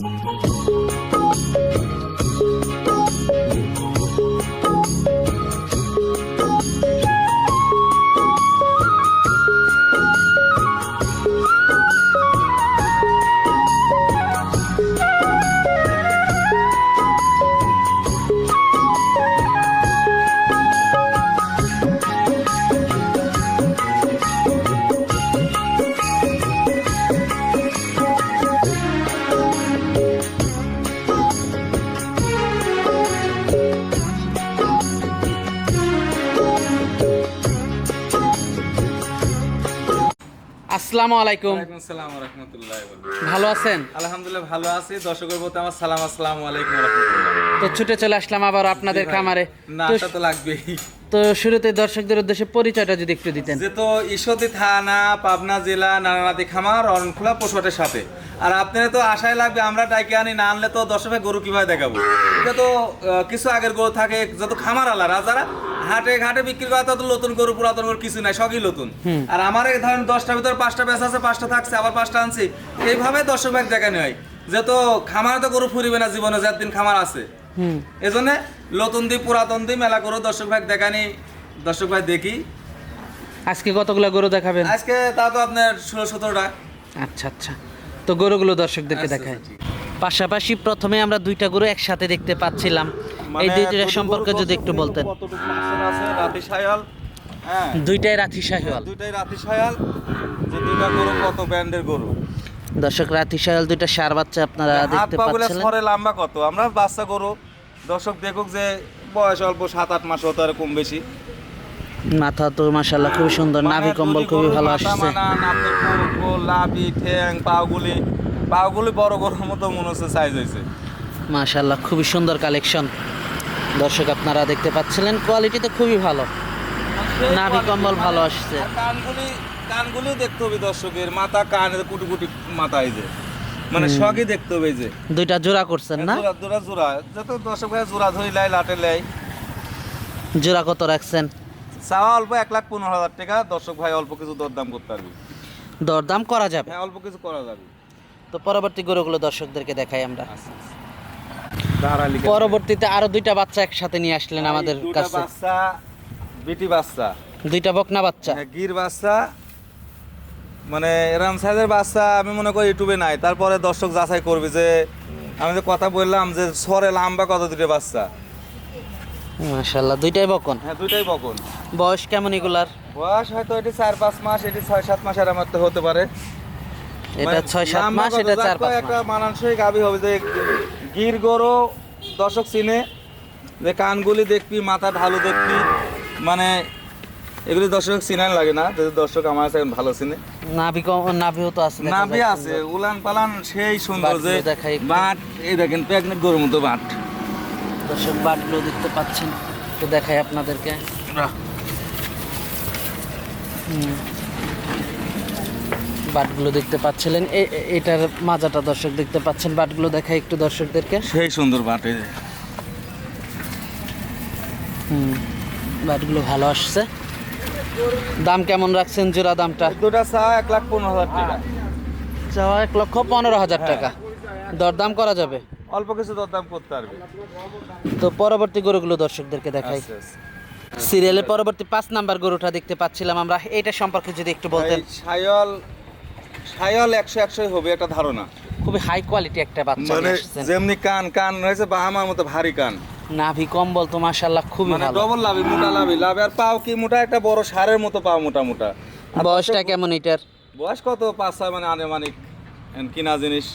Música আসসালামু আলাইকুম। আসসালাম রাহমাতুল্লাহি ভালো আছেন? আলহামদুলিল্লাহ ভালো আছি। দর্শকের প্রতি আমার সালাম আসসালামু আলাইকুম রাহমাতুল্লাহ। তো ছুটে চলে আসলাম আবার আপনাদের খামারে। না তো তো লাগবেই। তো শুরুতে দর্শকদের উদ্দেশ্যে পরিচয়টা যদি একটু দিতেন। যে তো ঈশ্বরদী থানা পাবনা জেলা নারায়ণাদি খামার অরণখোলা পশুহাটের সাথে। আর আপনারা তো আশায় লাগবে আমরা ডাইকে আনি না আনলে তো দর্শকের গরু কীভাবে দেখাবো? এটা তো কিছু আগের গরু থাকে যত খামার আলারা যারা হাটে ঘাটে বিক্রি করা তো নতুন গরু পুরাতন গরু কিছু নাই সবই নতুন। আর আমার ধরেন দশটার ভিতর পাঁচটা বেচা আছে পাঁচটা থাকছে আবার পাঁচটা আনছি। এইভাবে দর্শক ভাগ দেখানো হয় যে তো খামারে তো গরু ফুরিবে না জীবনে যার দিন খামার আছে। এজন্য নতুন দি পুরাতন দি মেলা করো দর্শক ভাই দেখানি দর্শক ভাই দেখি। আজকে কতগুলো গরু দেখাবেন? আজকে তা তো আপনার ষোলো সতেরোটা। আচ্ছা আচ্ছা। তো গরুগুলো দর্শকদেরকে আচ্ছা, দেখায় আচ্ছা, পাশাপাশি প্রথমে আমরা দুইটা গরু একসাথে দেখতে পাচ্ছিলাম। এই দুইটা সম্পর্কে যদি একটু বলতেন। আছে? রাতি সায়াল হ্যাঁ। দুইটাই রাথি শাহিওয়াল দুইটাই রাতি সায়াল যে দুইটা গরু কত ব্র্যান্ডের গরু? দর্শক রাথি শাহিওয়াল দুইটা সার বাচ্চা আপনারা দেখতে পা বলে পাচ্ছিলেন। লম্বা কত? আমরা বাচ্চা গরু। দর্শক দেখুক যে বয়স অল্প সাত আট মাস হতো আর কম বেশি। মাথা তো মাশাল্লাহ খুবই সুন্দর নাভি মানে কম্বল যদি খুবই গরুর ভালো আসছে। লাভি ঠ্যাং পাগুলি। পাগুলি বড় গরুর মতো মনে হচ্ছে সাইজ হয়েছে। মাশাল্লাহ খুবই সুন্দর কালেকশন। দর্শক আপনারা দেখতে পাচ্ছিলেন কোয়ালিটি তো খুবই ভালো। নাভি কম্বল ভালো। আসছে। আর কানগুলি দেখতে হবে দর্শকের মাথা কান কুটি কুটি মাথা এই যে। মানে শখই দেখতে হবে যে। দুইটা জোড়া করছেন না? জোড়া জোড়া জোড়া। যত দর্শক ভাই জোড়া ধরি লাই লাটে লাই। জোড়া কত রাখছেন? চাওয়া অল্প এক লাখ পনেরো হাজার টাকা। দর্শক ভাই অল্প কিছু দরদাম করতে পারবি। দরদাম করা যাবে? হ্যাঁ অল্প কিছু করা যাবে। তো পরবর্তী গরুগুলো দর্শকদেরকে দেখাই আমরা। আচ্ছা, দাঁড়ালি পরবর্তীতে আরও দুইটা বাচ্চা একসাথে নিয়ে আসলেন আমাদের কাছে। বাচ্চা বিটি বাচ্চা। দুইটা বকনা বাচ্চা। হ্যাঁ, গির বাচ্চা। মানে এরম সাইজের বাচ্চা আমি মনে করি ইউটিউবে নাই। তারপরে দর্শক যাচাই করবে যে আমি যে কথা বললাম যে সরে লাম্বা কত দুটো বাচ্চা। মাশাল্লাহ দুইটাই বকন? হ্যাঁ দুইটাই বকন। বয়স কেমন এগুলার? বয়স হয়তো এটি চার পাঁচ মাস এটি ছয় সাত মাস আর আমার হতে পারে। এটা মানে ছয় সাত মাস এটা চার পাঁচ একটা মাস। মানানসই গাভী হবে যে গির গরু দর্শক চিনে যে কানগুলি দেখবি মাথা ঢালু দেখবি মানে এগুলি দর্শক চিনান লাগে না যদি দর্শক আমার কাছে এখন ভালো চিনে। নাভি নাভিও তো আছে নাভি আছে উলান পালান সেই সুন্দর যে। বাট এই দেখেন প্রেগনেন্ট গরুর মতো বাট। দর্শক বাটগুলো দেখতে পাচ্ছেন তো দেখাই আপনাদেরকে। হুম। বাটগুলো দেখতে পাচ্ছিলেন। এটার মাজাটা দর্শক দেখতে পাচ্ছেন। বাটগুলো দেখাই একটু দর্শকদেরকে। সেই সুন্দর বাট এই হুম বাটগুলো ভালো আসছে। দাম কেমন রাখছেন জোড়া দামটা? দুটা চা এক লাখ পনেরো হাজার টাকা। চাওয়া এক লক্ষ পনেরো হাজার হ্যাঁ। টাকা। দরদাম করা যাবে? অল্প কিছু দরদাম করতে পারবে। তো পরবর্তী গরুগুলো দর্শকদেরকে দেখাই। আচ্ছা, আচ্ছা। সিরিয়ালের পরবর্তী পাঁচ নাম্বার গরুটা দেখতে পাচ্ছিলাম আমরা। এটা সম্পর্কে যদি একটু বলতেন। সায়ল সায়ল একশো একশোই হবে একটা ধারণা। খুবই হাই কোয়ালিটি একটা বাচ্চা মানে যেমনি কান কান রয়েছে বাহামার মতো ভারী কান। নাভি কম্বল তো মাশাল্লাহ খুবই মানে ভালো। ডবল লাভি মোটা লাভি। লাভি আর পাও কি মোটা? একটা বড় সারের মতো পাও মোটা মোটা। বয়সটা কেমন এটার? বয়স কত? পাঁচ ছয় মানে আনে মানে কিনা জিনিস।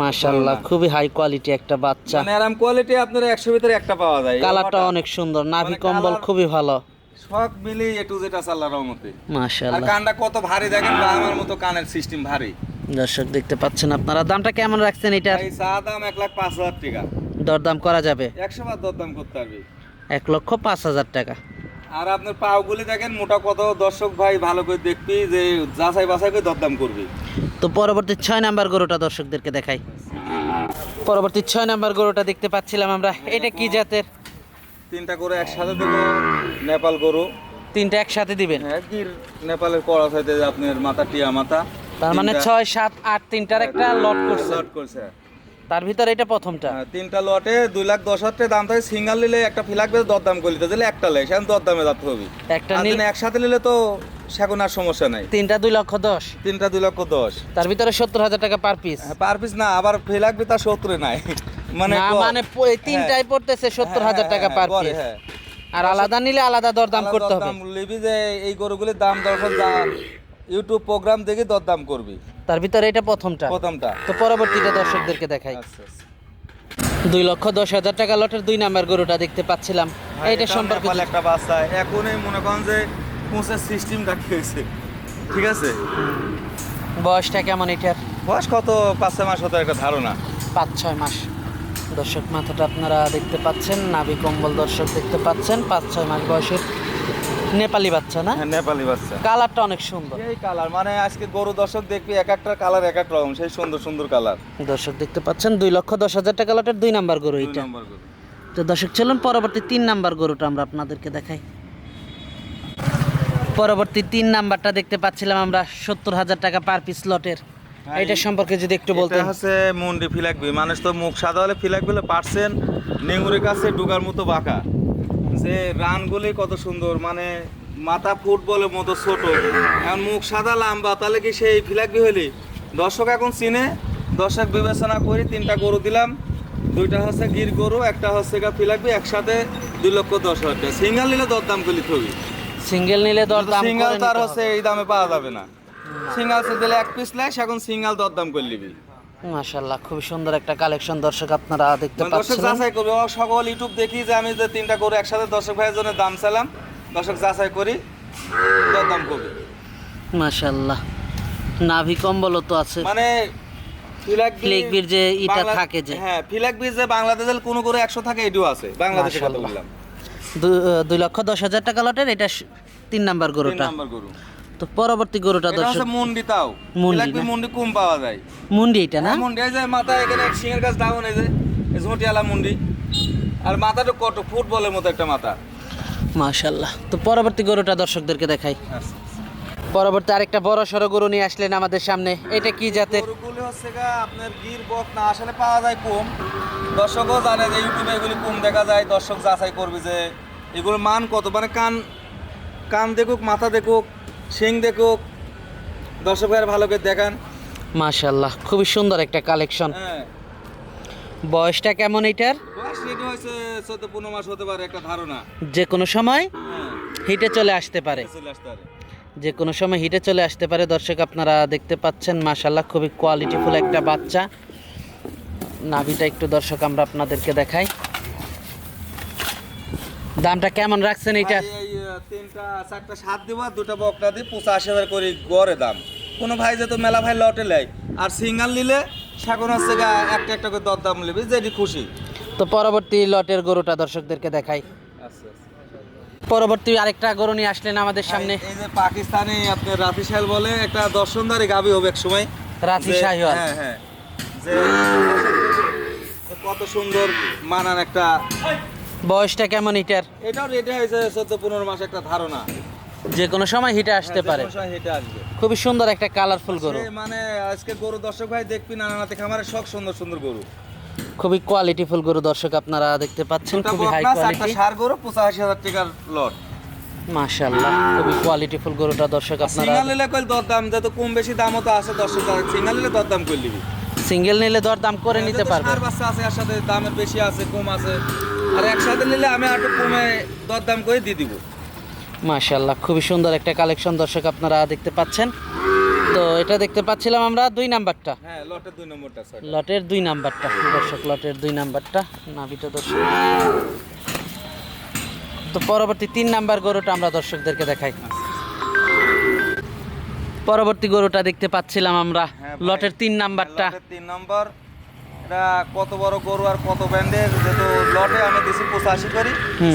মাশাল্লাহ খুবই হাই কোয়ালিটি একটা বাচ্চা। মানে আরাম কোয়ালিটি আপনার একশো ভিতরে একটা পাওয়া যায়। কালারটা অনেক সুন্দর নাভি মানে কম্বল খুবই ভালো। সব মিলি এ টু যেটা চাল্লা রহমতে। আর কানটা কত ভারী দেখেন বা আমার মতো কানের সিস্টেম ভারী। দর্শক দেখতে পাচ্ছেন আপনারা। দামটা কেমন রাখছেন এটার? এই চা দাম এক লাখ পাঁচ হাজার টাকা। দরদাম করা যাবে? একশো বার দরদাম করতে পারবে এক লক্ষ পাঁচ হাজার টাকা। আর আপনার পাওগুলি দেখেন মোটা কত? দর্শক ভাই ভালো করে দেখবি যে যাচাই বাছাই করে দরদাম করবি। তো পরবর্তী ছয় নাম্বার গরুটা দর্শকদেরকে দেখাই। পরবর্তী ছয় নাম্বার গরুটা দেখতে পাচ্ছিলাম আমরা। এটা কি জাতের? তিনটা করে একসাথে দেবো নেপাল গরু। তিনটা একসাথে দিবেন? হ্যাঁ গির নেপালের কড়া সাইতে আপনার মাথা টিয়া মাথা। তার মানে ছয় সাত আট তিনটার একটা লট করছে। লট করছে। তার ভিতরে এটা প্রথমটা? হ্যাঁ, তিনটা লটে দুই লাখ দশ হাজার দাম থাকে। সিঙ্গেল নিলে একটা ফিলাক বেশ দরদাম করে দিতে দিলে একটা লেগে সেখানে দরদামে যাতে হবে। একটা নীল একসাথে নিলে তো সেখন আর সমস্যা নাই। তিনটা দুই লক্ষ দশ? তিনটা দুই লক্ষ দশ। তার ভিতরে সত্তর হাজার টাকা পার পিস পার পিস না আবার ফিলাক বি তার সত্তরে নাই। মানে মানে তিনটাই পড়তেছে সত্তর হ্যাঁ, হাজার হ্যাঁ, টাকা পার হ্যাঁ, পিস হ্যাঁ। আর আলাদা নিলে আলাদা দরদাম করতে হবে। লিবি যে এই গরুগুলির দাম দরকার যা ইউটিউব প্রোগ্রাম দেখে দরদাম করবি। তার ভিতরে এটা প্রথমটা। প্রথমটা। তো পরবর্তীতে দর্শকদেরকে দেখাই। আচ্ছা, আচ্ছা। দুই লক্ষ দশ হাজার টাকা লটের দুই নাম্বার গরুটা দেখতে পাচ্ছিলাম। হ্যাঁ, এটাও সম্পর্কে একটা বাচ্চা। এখনই মনে করেন যে কোচের সিস্টেম রাখিয়েছে ঠিক আছে? বয়সটা কেমন এটার? বয়স কত? পাঁচ ছয় মাস হতো একটা ধারণা। পাঁচ ছয় মাস। দর্শক মাথাটা আপনারা দেখতে পাচ্ছেন নাভি কম্বল দর্শক দেখতে পাচ্ছেন পাঁচ ছয় মাস বয়সের নেপালি বাচ্চা না? হ্যাঁ নেপালি বাচ্চা। কালারটা অনেক সুন্দর। এই কালার মানে আজকে গরু দর্শক দেখবি এক একটা কালার এক এক রকম সেই সুন্দর সুন্দর কালার। দর্শক দেখতে পাচ্ছেন দুই লক্ষ দশ হাজার টাকা লটের দুই নাম্বার গরু গরু। তো দর্শক চলুন পরবর্তী তিন নাম্বার গরুটা আমরা আপনাদেরকে দেখাই। পরবর্তী তিন নাম্বারটা দেখতে পাচ্ছিলাম আমরা সত্তর হাজার টাকা পার পিস লটের। এটা সম্পর্কে যদি একটু এটা বলতেন। হচ্ছে মুন্ডি ফিলাকবি মানুষ তো মুখ সাদা হলে ফিলাকবি পারছেন নেঙুরের কাছে ডুগার মতো বাঁকা। যে রানগুলি কত সুন্দর মানে মাথা ফুটবলের মতো ছোট। এখন মুখ সাদা লাম্বা তাহলে কি সেই ফিলাকবি হইলি দর্শক এখন চিনে দর্শক বিবেচনা করি তিনটা গরু দিলাম। দুইটা হচ্ছে গির গরু একটা হচ্ছে গা ফিলাকবি একসাথে দুই লক্ষ দশ হাজার সিঙ্গেল নিলে দরদাম করলি থবি। সিঙ্গেল নিলে দর দাম সিঙ্গেল তার হচ্ছে এই দামে পাওয়া যাবে না। সিঙ্গেল সে দিলে এক পিস লাইস এখন সিঙ্গেল দরদাম করে নিবি। মাশাল্লাহ খুব সুন্দর একটা কালেকশন দর্শক আপনারা দেখতে মানে দর্শক যাচাই করবে সকল ইউটিউব দেখি যে আমি যে তিনটা গরু একসাথে দর্শক ভাইয়ের জন্য দাম চালাম দর্শক যাচাই করি দাম করবে। মাশাল্লাহ নাভি কম্বলও তো আছে। মানে ফিলাকবি ফ্লেকবির যে ইটা থাকে যে। হ্যাঁ ফিলাকবি যে বাংলাদেশের কোনো করে একশো থাকে এটিও আছে বাংলাদেশের কথা বললাম দুই লক্ষ দশ হাজার টাকা লটের এটা তিন নাম্বার তিন গরুটা। নাম্বার গরু। তো পরবর্তী গরুটা দর্শক মুন্ডি তাও। মুন্ডি মুন্ডি কম পাওয়া যায়। মুন্ডি এটা না? হ্যাঁ, মুন্ডি এই যে মাথা এখানে সিংহের গাছ ডাউন এই যে ঝুঁটিয়ালা মুন্ডি। আর মাথাটা কত? ফুটবলের মতো একটা মাথা। মাশাল্লাহ তো পরবর্তী গরুটা দর্শকদেরকে দেখাই। পরবর্তী আরেকটা বড় সড়ো গরু নিয়ে আসলেন আমাদের সামনে। এটা কি জাতের? গরুগুলি হচ্ছে গা আপনার গির বক না আসলে পাওয়া যায় কম। দর্শকও জানে যে ইউটিউবে এগুলি কম দেখা যায়। দর্শক যাচাই করবে যে এগুলোর মান কত? মানে কান কান দেখুক মাথা দেখুক শিং দেখুক দর্শকের ভালো করে দেখান। মাশাল্লাহ খুবই সুন্দর একটা কালেকশন। হ্যাঁ। বয়সটা কেমন এটার? বয়স রেডি হয়েছে চোদ্দ পনেরো মাস হতে পারে একটা ধারণা। যে কোনো সময় হ্যাঁ। হিটে চলে আসতে পারে। চলে আসতে পারে। যে কোনো সময় হিটে চলে আসতে পারে দর্শক আপনারা দেখতে পাচ্ছেন মাশাল্লাহ খুবই কোয়ালিটিফুল একটা বাচ্চা। নাভিটা একটু দর্শক আমরা আপনাদেরকে দেখাই। দামটা কেমন রাখছেন এটা তিনটা চারটা সাত দিব আর দুটা বকটা দিই পঁচাশি হাজার করে গড়ে দাম। কোনো ভাই যেহেতু মেলা ভাই লটে লেয় আর সিঙ্গাল নিলে সেখন হচ্ছে একটা একটা করে দর দাম নেবে যেটি খুশি। তো পরবর্তী লটের গরুটা দর্শকদেরকে দেখাই। আচ্ছা পরবর্তী আরেকটা গরু নিয়ে আসলেন আমাদের সামনে। এই যে পাকিস্তানি আপনার রাফি সাহেল বলে একটা দর্শনদারি গাবি হবে এক সময়। রাফি যে- শাহিওয়াল। হ্যাঁ হ্যাঁ। যে যে কত সুন্দর মানান একটা বয়সটা কেমন হিটার? এটাও রেডি হয়েছে চোদ্দ পনেরো মাস একটা ধারণা। যে কোনো সময় হিটে আসতে হ্যাঁ, পারে। হেঁটে আসবে। খুবই সুন্দর একটা কালারফুল গরু। মানে আজকে গরু দর্শক ভাই দেখবি নানানাতে খামারে সব সুন্দর সুন্দর গরু। খুবই কোয়ালিটিফুল গরু দর্শক আপনারা দেখতে পাচ্ছেন খুবই হাই কোয়ালিটি ষাঁড় গরু পঁচাশি হাজার টাকার লট মাশাআল্লাহ খুবই কোয়ালিটিফুল গরুটা দর্শক আপনারা সিঙ্গেল নিলে কইল দরদাম যত কম বেশি দামও তো আছে দর্শক সিঙ্গেল নিলে দরদাম করে নিবি। সিঙ্গেল নিলে দর দাম করে নিতে পারবে। ষাঁড় বাচ্চা আছে এর সাথে দামের বেশি আছে কম আছে। আর একসাথে নিলে আমি একটু কমে দরদাম করে দিয়ে দিব। মাশাআল্লাহ খুবই সুন্দর একটা কালেকশন দর্শক আপনারা দেখতে পাচ্ছেন। তো এটা দেখতে পাচ্ছিলাম আমরা দুই নাম্বারটা। হ্যাঁ লটের দুই নম্বরটা লটের দুই নাম্বারটা দর্শক লটের দুই নাম্বারটা নাভিটা দর্শক। তো পরবর্তী তিন নাম্বার গরুটা আমরা দর্শকদেরকে দেখাই। পরবর্তী গরুটা দেখতে পাচ্ছিলাম আমরা হ্যাঁ লটের তিন নাম্বারটা। তিন নম্বর। এটা কত বড় গরু আর কত ব্যান্ডের যেহেতু লটে আমি দিছি পঁচাশি করি।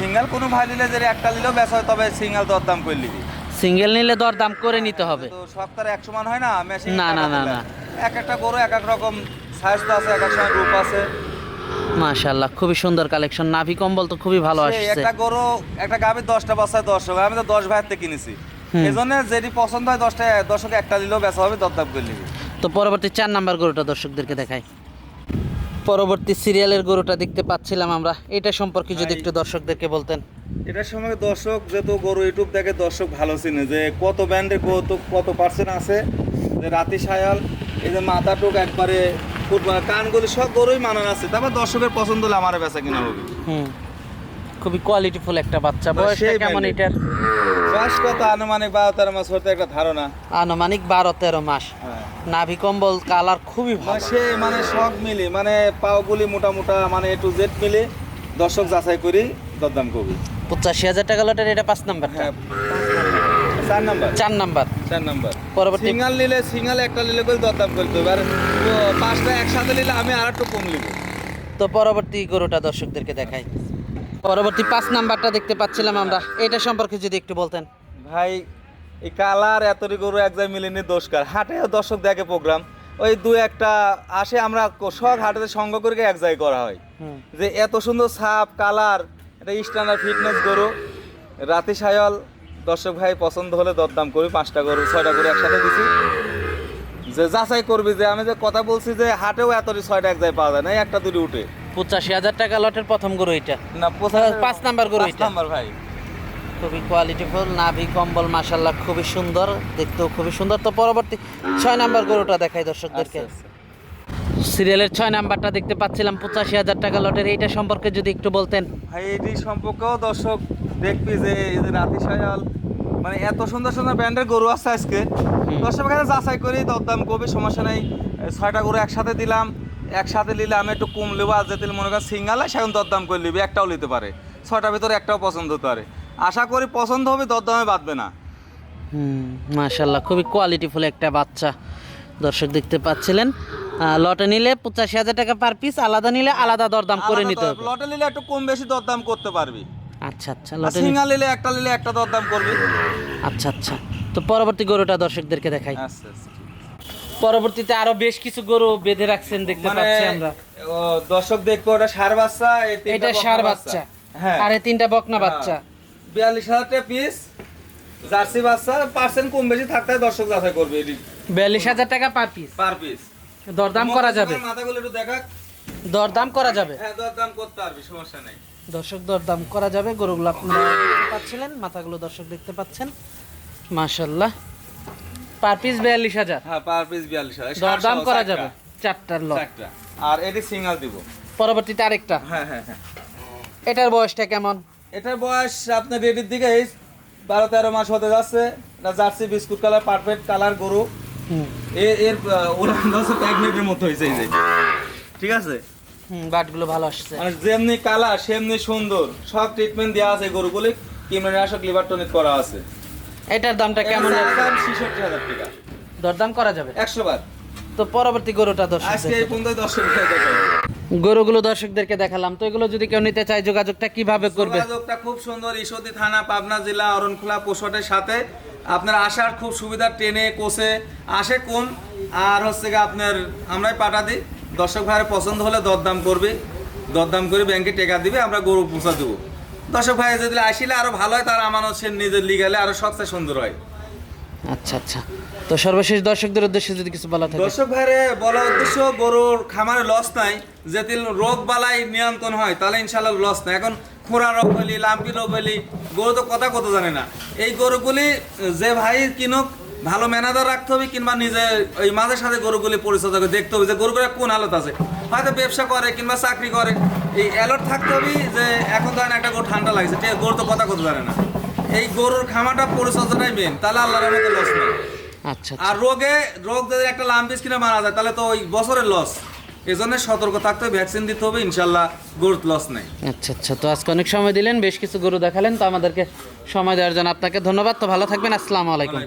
সিঙ্গেল কোনো ভাই নিলে যে একটা নিলেও বেশ হয় তবে সিঙ্গেল দরদাম করে নিবি। সিঙ্গেল নিলে দর দাম করে নিতে হবে। তো সপ্তাহে এক সমান হয় না মেশিন না, না, না, না। এক একটা গরু এক এক রকম সাইজ তো আছে এক এক সময় রূপ আছে। মাশাআল্লাহ খুবই সুন্দর কালেকশন নাভি কম্বল তো খুবই ভালো আসছে। একটা গরু একটা গাভীর দশটা বাচ্চায় দশ হবে আমি তো দশ ভাইয়ের থেকে কিনেছি। এজন্য যেটি পছন্দ হয় দশটা দশকে একটা নিলেও বেচা হবে দরদাম করে নিবি। তো পরবর্তী চার নাম্বার গরুটা দর্শকদেরকে দেখাই। পরবর্তী সিরিয়ালের গরুটা দেখতে পাচ্ছিলাম আমরা। এটা সম্পর্কে যদি একটু দর্শকদেরকে বলতেন। এটার সময় দর্শক যেহেতু গরু ইউটিউব দেখে দর্শক ভালো চিনে যে কত ব্যান্ডে কত কত পার্সেন্ট আছে যে রাতি সায়াল এই যে মাথাটুক একবারে ফুটবল কানগুলি সব গরুই মানান আছে। তারপর দর্শকের পছন্দ হলে আমার বেচা কিনা হবে। হুম খুবই কোয়ালিটিফুল একটা বাচ্চা। বা বয়সটা সেই কেমন। এটার? বয়স কত আনুমানিক বারো তেরো মাস হতে একটা ধারণা? আনুমানিক বারো তেরো মাস। হ্যাঁ। নাভি কম্বল কালার খুবই ভালো। সে মানে সব মিলি মানে পাওগুলি মোটা মোটা মানে এ টু জেড মিলে দর্শক যাচাই করি দরদাম করবি পঁচাশি হাজার টাকা লটের এটা পাঁচ নাম্বার হ্যাঁ চার নাম্বার? চার নাম্বার। চার নাম্বার। পরবর্তী সিঙ্গাল নিলে সিঙ্গাল একটা নিলে করে দরদাম করতে হবে আর পাঁচটা একসাথে নিলে আমি আর একটু কম নিব। তো পরবর্তী গরুটা দর্শকদেরকে দেখাই। পরবর্তী পাঁচ নাম্বারটা দেখতে পাচ্ছিলাম আমরা। এটা সম্পর্কে যদি একটু বলতেন। ভাই এই কালার এতটি গরু এক জায়গায় মিলেনি দোষকার হাটে দর্শক দেখে প্রোগ্রাম ওই দু একটা আসে আমরা সব হাটেতে সঙ্গ করে এক জায়গায় করা হয়। যে এত সুন্দর সাপ কালার এটা স্ট্যান্ডার্ড ফিটনেস গরু। রাতে সায়ল দর্শক ভাই পছন্দ হলে দরদাম করি পাঁচটা গরু ছয়টা গরু একসাথে দিছি। যে যাচাই করবি যে আমি যে কথা বলছি যে হাটেও এত ছয়টা এক জায়গায় পাওয়া যায় না একটা দুটি উঠে। পঁচাশি হাজার টাকা লটের প্রথম গরু এটা। না পাঁচ নাম্বার গরু এটা। নাম্বার ভাই। খুবই কোয়ালিটিফুল নাভি কম্বল মাশাল্লাহ খুবই সুন্দর দেখতেও খুবই সুন্দর। তো পরবর্তী ছয় নাম্বার গরুটা দেখাই দর্শকদেরকে। আচ্ছা, আচ্ছা। সিরিয়ালের ছয় নাম্বারটা দেখতে পাচ্ছিলাম পঁচাশি হাজার টাকা লটের। এইটা সম্পর্কে যদি একটু বলতেন। ভাই এটি সম্পর্কেও দর্শক দেখবি যে এই যে রাতি সায়াল মানে এত সুন্দর সুন্দর ব্র্যান্ডের গরু আছে আজকে। দর্শক এখানে যাচাই করি দরদাম কবি সমস্যা নেই। ছয়টা গরু একসাথে দিলাম একসাথে নিলে আমি একটু কম নেব আর যেতে মনে কর সিঙ্গাল সেখন দরদাম করে নিবি একটাও নিতে পারে। ছয়টার ভিতরে একটাও পছন্দ হতে পারে আশা করি পছন্দ হবে দরদামে বাঁধবে না। হুম মাশাল্লাহ খুবই কোয়ালিটিফুল একটা বাচ্চা দর্শক দেখতে পাচ্ছিলেন। লটে নিলে পঁচাশি হাজার টাকা পার পিস আলাদা নিলে আলাদা দরদাম করে নিতে হবে। লটে নিলে একটু কম বেশি দরদাম করতে পারবি। আচ্ছা আচ্ছা লটে সিঙ্গাল নিলে একটা নিলে একটা দরদাম করবি। আচ্ছা আচ্ছা। তো পরবর্তী গরুটা দর্শকদেরকে দেখাই। আচ্ছা আচ্ছা। পরবর্তীতে আরও বেশ কিছু গরু বেঁধে রাখছেন দেখতে মানে পাচ্ছি আমরা। দর্শক দেখব ওটা সার বাচ্চা এটা সার বাচ্চা। হ্যাঁ। আরে তিনটা বকনা বাচ্চা। বিয়াল্লিশ হাজার টাকা পিস জার্সি বাচ্চা পার্সেন্ট কম বেশি থাকতে দর্শক যাচাই করবে বিয়াল্লিশ হাজার টাকা পার পিস পার পিস দরদাম করা যাবে। মাথাগুলো একটু দেখা। দরদাম করা যাবে। হ্যাঁ দরদাম করতে পারবি সমস্যা নেই। দর্শক দরদাম করা যাবে। গরুগুলো আপনারা দেখতে পাচ্ছিলেন মাথাগুলো দর্শক দেখতে পাচ্ছেন। মাশাল্লাহ পার পিস বিয়াল্লিশ হাজার। হ্যাঁ পার পিস বিয়াল্লিশ হাজার। দরদাম করা যাবে। চারটার লট। আর এটি সিঙ্গাল দিব। পরবর্তীতে আরেকটা। হ্যাঁ হ্যাঁ হ্যাঁ। এটার বয়সটা কেমন? এটার বয়স আপনার রেডির দিকে এই বারো তেরো মাস হতে যাচ্ছে। এটা jersey biscuit colour perfect colour গরু। হুম। এর হচ্ছে মিনিটের মতো হয়েছে এই যে। ঠিক আছে? হুম বাটগুলো ভালো আসছে। মানে যেমনি কালার সেমনি সুন্দর। সব ট্রিটমেন্ট দেওয়া আছে গরুগুলি কিমনাশক লিভার টনিক করা আছে। এটার দামটা কেমন এটার দাম 66,000 টাকা। দরদাম করা যাবে? একশো বার তো পরবর্তী গরুটা দর্শক আজকে এই পর্যন্ত দর্শক গরুগুলো দর্শকদেরকে দেখালাম। তো এগুলো যদি কেউ নিতে চায় যোগাযোগটা কীভাবে করবে? যোগাযোগটা খুব সুন্দর। ঈশ্বরদী থানা পাবনা জেলা অরণখোলা পোশটের সাথে। আপনার আসার খুব সুবিধা ট্রেনে কোচে। আসে কম আর হচ্ছে গিয়ে আপনার আমরাই পাঠা দিই। দর্শক ভাইয়ের পছন্দ হলে দরদাম করবে। দরদাম করে ব্যাংকে টেকা দিবে আমরা গরু পৌঁছা দেবো। দর্শক ভাই যদি আসলে আরও ভালো হয় তার আমানত সে নিজের লিগালে আরও সবচেয়ে সুন্দর হয়। আচ্ছা আচ্ছা। তো সর্বশেষ দর্শকদের উদ্দেশ্যে যদি কিছু বলা থাকে। দর্শক ভাইরে বলা উদ্দেশ্য গরুর খামারে লস নাই। যদি রোগ বালাই নিয়ন্ত্রণ হয় তাহলে ইনশাল্লাহ লস নাই। এখন খোরা রোগ হলি লাম্পি রোগ হলি গরু তো কথা কত জানে না। এই গরুগুলি যে ভাই কিনুক ভালো ম্যানেজার রাখতে হবে কিংবা নিজে ওই মাঝে সাথে গরুগুলি পরিচর্যা করে দেখতে হবে যে গরুগুলো কোন হালত আছে। হয়তো ব্যবসা করে কিংবা চাকরি করে। এই অ্যালার্ট থাকতে হবে যে এখন ধরেন একটা গরু ঠান্ডা লাগছে ঠিক গরু তো কথা কত জানে না। এই গরুর খামাটা পরিচর্যাটাই মেন তাহলে আল্লাহর মতো লস নেই। আচ্ছা আর রোগে রোগ যদি একটা লাম্পিস কিনে মারা যায় তাহলে তো ওই বছরের লস এই জন্য সতর্ক থাকতে হবে ভ্যাকসিন দিতে হবে ইনশাল্লাহ গরুর লস নেই। আচ্ছা আচ্ছা। তো আজকে অনেক সময় দিলেন বেশ কিছু গরু দেখালেন তো আমাদেরকে সময় দেওয়ার জন্য আপনাকে ধন্যবাদ। তো ভালো থাকবেন আসসালামু আলাইকুম।